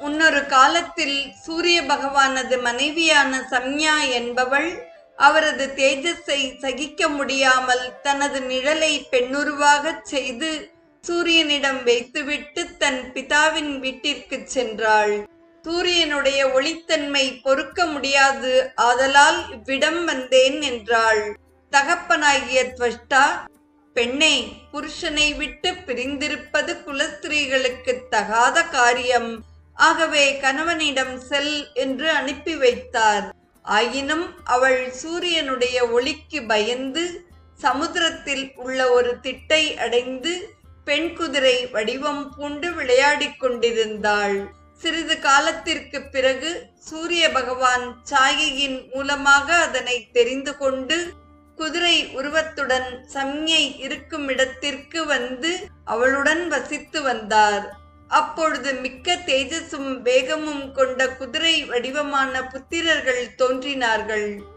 முன்னொரு காலத்தில் சூரிய பகவானது மனைவியான சம்யா என்பவள் அவரது தேஜஸை சகிக்க முடியாமல் தனது நிழலை பெண்ணுருவாகச் செய்து சூரியனிடம் வைத்துவிட்டு தன் பிதாவின் வீட்டிற்கு சென்றாள். சூரியனுடைய ஒளித்தன்மை பொறுக்க முடியாது ஆதலால் இவ்விடம் வந்தேன் என்றாள். தகப்பனாகிய துவஷ்டா பெண்ணே புருஷனை விட்டு பிரிந்திருப்பது குலஸ்திரீகளுக்கு தகாத காரியம். ஆகவே கணவனிடம் செல் என்று அனுப்பி வைத்தார். ஆயினும் அவள் சூரியனுடைய ஒளிக்கு பயந்து சமுத்திரத்தில் உள்ள ஒரு திட்டை அடைந்து பெண் குதிரை வடிவம் பூண்டு விளையாடிக் கொண்டிருந்தாள். சிறிது காலத்திற்கு பிறகு சூரிய பகவான் சாயையின் மூலமாக அதனை தெரிந்து கொண்டு குதிரை உருவத்துடன் சம்யை இருக்கும் இடத்திற்கு வந்து அவளுடன் வசித்து வந்தார். அப்பொழுது மிக்க தேஜஸும் வேகமும் கொண்ட குதிரை வடிவமான புத்திரர்கள் தோன்றினார்கள்.